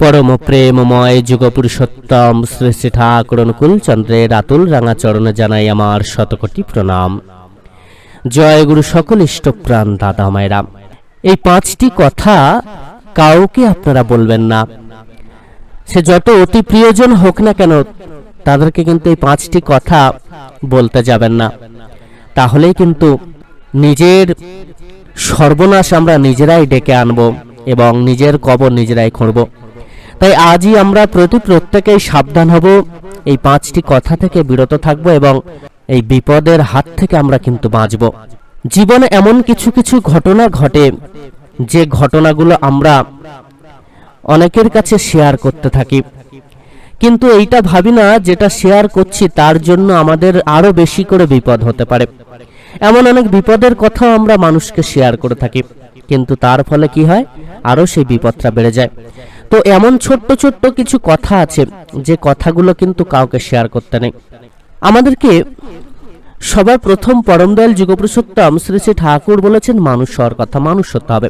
পরম প্রেমময় যুগপুরুষোত্তম শ্রী শ্রী ঠাকুর অনুকূল চন্দ্রের আতুল রাঙা চরণে জানাই আমার শতকোটি প্রণাম। জয় গুরু সকল ইষ্টপ্রাণ দাদা মায়েরা। এই পাঁচটি কথা কাউকে আপনারা বলবেন না। সে যত অতি প্রিয়জন হোক না কেন, তাদেরকে কিন্তু এই পাঁচটি কথা বলতে যাবেন না। তাহলেই কিন্তু নিজের সর্বনাশ আমরা নিজেরাই ডেকে আনব এবং নিজের কবর নিজেরাই খুঁড়ব। তাই আজই আমরা প্রতি প্রত্যেকেই সাবধান হব। এই পাঁচটি কথা থেকে বিরত থাকব এবং এই বিপদের হাত থেকে আমরা কিন্তু বাঁচব। জীবনে এমন কিছু কিছু ঘটনা ঘটে, যে ঘটনাগুলো আমরা অনেকের কাছে শেয়ার করতে থাকি। কিন্তু এইটা ভাবি না, যেটা শেয়ার করছি তার জন্য আমাদের আরও বেশি করে বিপদ হতে পারে। এমন অনেক বিপদের কথাও আমরা মানুষকে শেয়ার করে থাকি। কিন্তু তার ফলে কি হয়? আরও সেই বিপদটা বেড়ে যায়। তো এমন ছোট্ট ছোট্ট কিছু কথা আছে যে কথাগুলো কিন্তু কাউকে শেয়ার করতে নেই। আমাদেরকে সবার প্রথম পরমদয়াল যুগপুরুষোত্তম শ্রী শ্রী ঠাকুর বলেছেন, মানুষ হওয়ার কথা, মানুষ হতে হবে।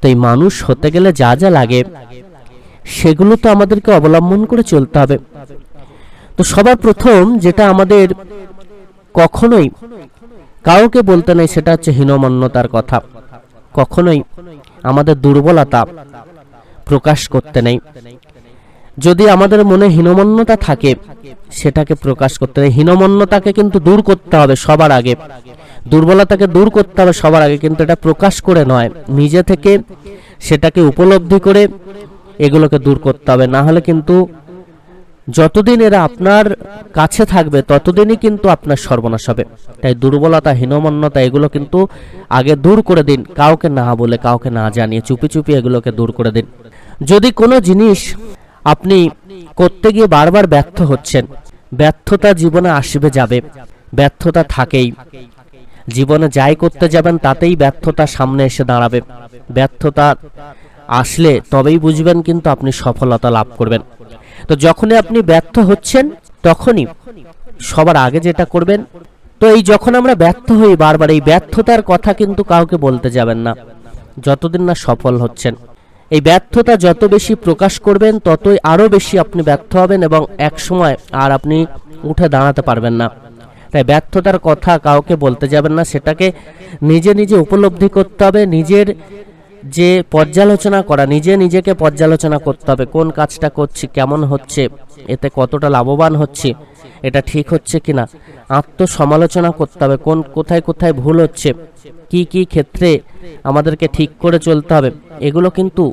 তো এই মানুষ হতে গেলে যা যা লাগে, সেগুলো তো আমাদেরকে অবলম্বন করে চলতে হবে। তো সবার প্রথম যেটা আমাদের কখনোই কাউকে বলতে নেই, সেটা হচ্ছে হীনমন্যতার কথা। কখনোই আমাদের দুর্বলতা প্রকাশ করতে নেই। যদি আমাদের মনে হীনমন্যতা থাকে, সেটাকে প্রকাশ করতে নেই। হীনমন্যতাকে কিন্তু দূর করতে হবে সবার আগে। দুর্বলতাকে দূর করতে হবে সবার আগে, কিন্তু এটা প্রকাশ করে নয়। নিজে থেকে সেটাকে উপলব্ধি করে এগুলোকে দূর করতে হবে। না হলে কিন্তু যতদিন এরা আপনার কাছে থাকবে, ততদিনই কিন্তু আপনার সর্বনাশ হবে। তাই দুর্বলতা, হীনমন্যতা, এগুলো কিন্তু আগে দূর করে দিন। কাউকে না বলে, কাউকে না জানিয়ে চুপি চুপি এগুলোকে দূর করে দিন। যদি কোনো জিনিস আপনি করতে গিয়ে বারবার ব্যর্থ হচ্ছেন, ব্যর্থতা জীবনে আসবে যাবে, ব্যর্থতা থাকেই। জীবনে যাই করতে যাবেন, তাতেই ব্যর্থতা সামনে এসে দাঁড়াবে। ব্যর্থতা আসলে তবেই বুঝবেন কিন্তু আপনি সফলতা লাভ করবেন। তো যখনই আপনি ব্যর্থ হচ্ছেন, তখনই সবার আগে যেটা করবেন, তো এই যখন আমরা ব্যর্থ হই বারবার, এই ব্যর্থতার কথা কিন্তু কাউকে বলতে যাবেন না। যতদিন না সফল হচ্ছেন। এই ব্যর্থতা যত বেশি প্রকাশ করবেন, ততই আরও বেশি আপনি ব্যর্থ হবেন এবং এক সময় আর আপনি উঠে দাঁড়াতে পারবেন না। তাই ব্যর্থতার কথা কাউকে বলতে যাবেন না, সেটাকে নিজে নিজে উপলব্ধি করতে হবে, নিজের যে পর্যালোচনা করা, নিজে নিজেকে পর্যালোচনা করতে হবে, কোন কাজটা করছি, কেমন হচ্ছে, এতে কতটা লাভবান হচ্ছে, এটা ঠিক হচ্ছে কিনা, আত্মসমালোচনা করতে হবে, কোন কোথায় কোথায় ভুল হচ্ছে, কি কি ক্ষেত্রে আমাদেরকে ঠিক করে চলতে হবে, এগুলো কিন্তু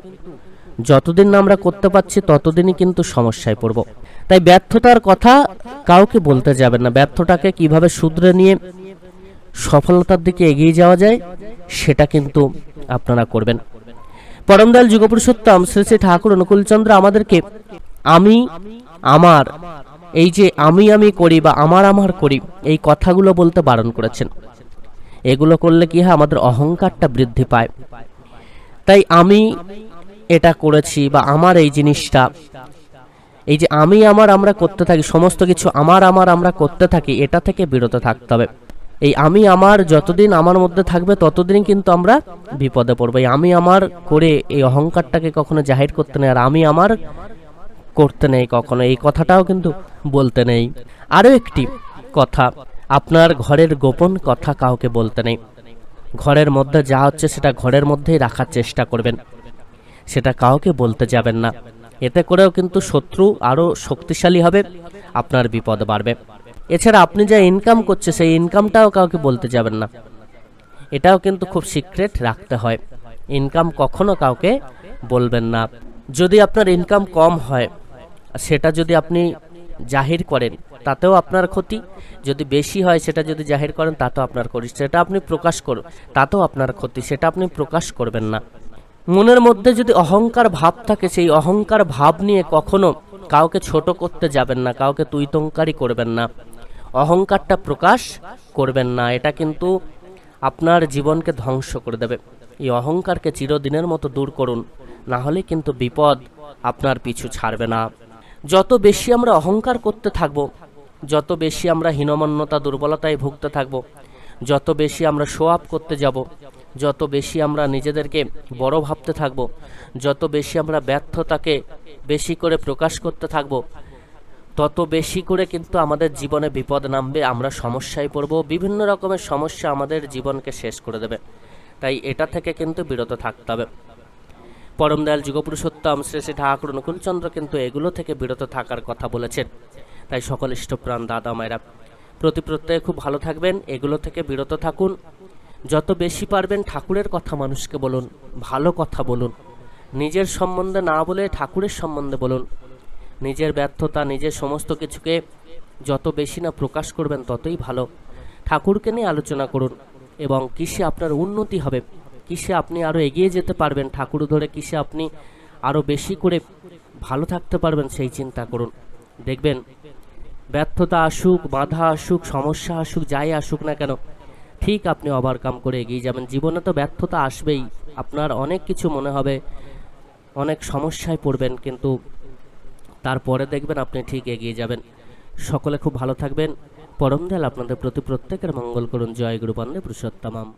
যতদিন না আমরা করতে পারছি, ততদিনই কিন্তু সমস্যায় পড়ব। তাই ব্যর্থতার কথা কাউকে বলতে যাবেন না ব্যর্থটাকে কীভাবে শুধরে নিয়ে সফলতার দিকে এগিয়ে যাওয়া যায়, সেটা কিন্তু আপনারা করবেন। পরমদয়াল যুগপুরুষোত্তম শ্রী শ্রী ঠাকুর অনুকূলচন্দ্র আমাদেরকে, আমি, আমার, এই যে আমি আমি করি বা আমার আমার করি, এই কথাগুলো বলতে বারণ করেছেন। এগুলো করলে কি হয়, আমাদের অহংকারটা বৃদ্ধি পায়। তাই আমি এটা করেছি বা আমার এই জিনিসটা, এই যে আমি আমার আমরা করতে থাকি, সমস্ত কিছু আমার আমার আমরা করতে থাকি, এটা থেকে বিরত থাকতে হবে। এই আমি আমার যতদিন আমার মধ্যে থাকবে ততদিন কিন্তু আমরা বিপদে পড়ব। এই আমি আমার করে এই অহংকারটাকে কখনো জাহির করতে নেই, আর আমি আমার করতে নেই কখনো। এই কথাটাও কিন্তু বলতে নেই। আরও একটি কথা, আপনার ঘরের গোপন কথা কাউকে বলতে নেই। ঘরের মধ্যে যা হচ্ছে সেটা ঘরের মধ্যেই রাখার চেষ্টা করবেন। সেটা কাউকে বলতে যাবেন না। এতে করেও কিন্তু শত্রু আরও শক্তিশালী হবে, আপনার বিপদ বাড়বে। এছাড়া আপনি যা ইনকাম করছে, সেই ইনকামটাও কাউকে বলতে যাবেন না। এটাও কিন্তু খুব সিক্রেট রাখতে হয়। ইনকাম কখনো কাউকে বলবেন না। যদি আপনার ইনকাম কম হয়, সেটা যদি আপনি জাহির করেন, তাতেও আপনার ক্ষতি। যদি বেশি হয়, সেটা যদি জাহির করেন, তাতেও আপনার ক্ষতি। সেটা আপনি প্রকাশ করুন, তাতেও আপনার ক্ষতি। সেটা আপনি প্রকাশ করবেন না। মনের মধ্যে যদি অহংকার ভাব থাকে, সেই অহংকার ভাব নিয়ে কখনো কাউকে ছোট করতে যাবেন না, কাউকে তুইতঙ্কারি করবেন না। অহংকারটা প্রকাশ করবেন না, এটা কিন্তু আপনার জীবনকে ধ্বংস করে দেবে। এই অহংকারকে চিরদিনের মতো দূর করুন, না হলে কিন্তু বিপদ আপনার পিছু ছাড়বে না। যত বেশি আমরা অহংকার করতে থাকব, যত বেশি আমরা হীনমন্যতা, দুর্বলতায় ভুগতে থাকব, যত বেশি আমরা শো আপ করতে যাব, যত বেশি আমরা নিজেদেরকে বড় ভাবতে থাকব, যত বেশি আমরা ব্যর্থতাকে বেশি করে প্রকাশ করতে থাকব তত বেশি করে কিন্তু আমাদের জীবনে বিপদ নামবে, আমরা সমস্যায় পড়ব, বিভিন্ন রকমের সমস্যা আমাদের জীবনকে শেষ করে দেবে। তাই এটা থেকে কিন্তু বিরত থাকতে হবে। পরম দয়াল যুগপুরুষোত্তম শ্রী শ্রী ঠাকুর অনুকূলচন্দ্র কিন্তু এগুলো থেকে বিরত থাকার কথা বলেছেন। তাই সকল ইষ্টপ্রাণ দাদা মায়েরা, প্রতি প্রত্যয়ে খুব ভালো থাকবেন, এগুলো থেকে বিরত থাকুন। যত বেশি পারবেন ঠাকুরের কথা মানুষকে বলুন, ভালো কথা বলুন। নিজের সম্বন্ধে না বলে ঠাকুরের সম্বন্ধে বলুন। নিজের ব্যর্থতা, নিজের সমস্ত কিছুকে যত বেশি না প্রকাশ করবেন ততই ভালো। ঠাকুরকে নিয়ে আলোচনা করুন এবং কিসে আপনার উন্নতি হবে, কিসে আপনি আরও এগিয়ে যেতে পারবেন, ঠাকুর ধরে কিসে আপনি আরও বেশি করে ভালো থাকতে পারবেন সেই চিন্তা করুন। দেখবেন, ব্যর্থতা আসুক, বাধা আসুক, সমস্যা আসুক, যাই আসুক না কেন, ঠিক আপনি ওভারকাম করে এগিয়ে যাবেন। জীবনে তো ব্যর্থতা আসবেই, আপনার অনেক কিছু মনে হবে, অনেক সমস্যায় পড়বেন, কিন্তু তারপরে দেখবেন আপনি ঠিক এগিয়ে যাবেন। সকলে খুব ভালো থাকবেন। পরম দয়াল আপনাদের প্রতি প্রত্যেকের মঙ্গল করুন। জয় গুরুপান্ডে পুরুষোত্তমাম।